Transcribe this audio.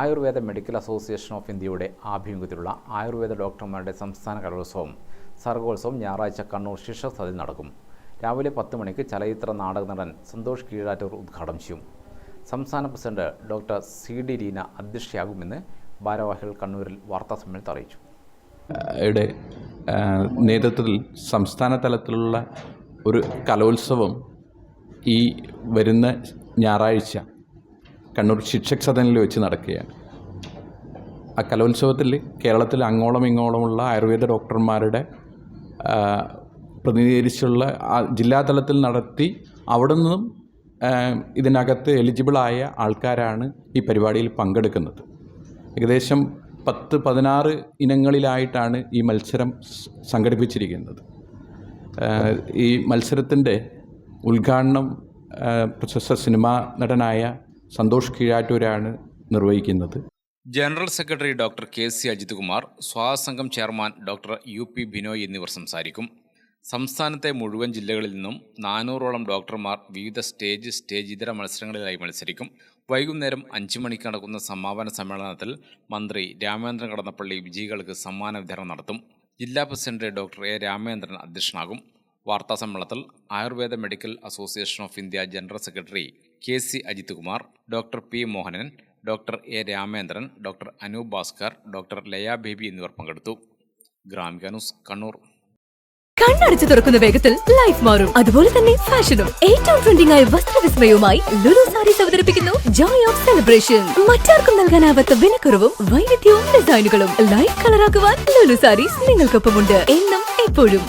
Ayurveda medical association of ഇന്ത്യയുടെ ആഭിമുഖ്യത്തിലുള്ള ആയുർവേദ ഡോക്ടർമാരുടെ സംസ്ഥാന കലോത്സവം സർഗോത്സവം ഞായറാഴ്ച കണ്ണൂർ ശിക്ഷസതിൽ നടക്കും. രാവിലെ പത്ത് മണിക്ക് ചലച്ചിത്ര നാടക നടൻ സന്തോഷ് കീഴാറ്റൂർ ഉദ്ഘാടനം ചെയ്യും. സംസ്ഥാന president doctor C D Leena അധ്യക്ഷയാകുമെന്ന് ഭാരവാഹികൾ കണ്ണൂരിൽ വാർത്താ സമ്മേളനത്തിൽ അറിയിച്ചു. യുടെ നേതൃത്വത്തിൽ സംസ്ഥാന തലത്തിലുള്ള ഒരു കലോത്സവം ഈ വരുന്ന ഞായറാഴ്ച കണ്ണൂർ ശിക്ഷക് സദനിൽ വെച്ച് നടക്കുകയാണ്. ആ കലോത്സവത്തിൽ കേരളത്തിൽ അങ്ങോളം ഇങ്ങോളമുള്ള ആയുർവേദ ഡോക്ടർമാരുടെ പ്രതിനിധീകരിച്ചുള്ള ജില്ലാ ജില്ലാതലത്തിൽ നടത്തി അവിടെ നിന്നും ഇതിനകത്ത് എലിജിബിളായ ആൾക്കാരാണ് ഈ പരിപാടിയിൽ പങ്കെടുക്കുന്നത്. ഏകദേശം പത്ത് പതിനാറ് ഇനങ്ങളിലായിട്ടാണ് ഈ മത്സരം സംഘടിപ്പിച്ചിരിക്കുന്നത്. ഈ മത്സരത്തിന്റെ ഉദ്ഘാടനം പ്രശസ്ത സിനിമാ നടനായ സന്തോഷ് കീഴാറ്റൂരാണ് നിർവഹിക്കുന്നത്. General secretary doctor K C Ajith Kumar സ്വാസംഘം chairman doctor U P Binoy എന്നിവർ സംസാരിക്കും. സംസ്ഥാനത്തെ മുഴുവൻ ജില്ലകളിൽ നിന്നും നാനൂറോളം ഡോക്ടർമാർ വിവിധ സ്റ്റേജ് സ്റ്റേജ് ഇതര മത്സരങ്ങളിലായി മത്സരിക്കും. വൈകുന്നേരം അഞ്ചു മണിക്ക് നടക്കുന്ന സമാപന സമ്മേളനത്തിൽ മന്ത്രി രാമേന്ദ്രൻ കടന്നപ്പള്ളി വിജയികൾക്ക് സമ്മാന വിതരണം നടത്തും. ജില്ലാ പ്രസിഡന്റ് ഡോക്ടർ എ രാമേന്ദ്രൻ അധ്യക്ഷനാകും. വാർത്താ സമ്മേളനത്തിൽ Ayurveda medical association of India general secretary K C Ajith Kumar doctor P Mohanan doctor A Ramendran doctor Anoop Bhaskar doctor Laya Baby എന്നിവർ പങ്കെടുത്തു. ഗ്രാമിക ന്യൂസ് കണ്ണൂർ. കണ്ണടച്ചു തുറക്കുന്ന വേഗത്തിൽ ലൈഫ് മാറും. അതുപോലെ തന്നെ ഫാഷനും. ഏറ്റവും ട്രെൻഡിംഗ് ആയ വസ്ത്രവിസ്മയവുമായി ലുലു സാരീസ് അവതരിപ്പിക്കുന്നു ജോയ് ഓഫ് സെലിബ്രേഷൻ മറ്റാർക്കും നൽകാനാവാത്ത വിലക്കുറവും വൈവിധ്യവും ഡിസൈനുകളും ലൈഫ് കളറാക്കുവാൻ ലുലു സാരീസ് നിങ്ങൾക്കൊപ്പമുണ്ട്. എന്നും എപ്പോഴും.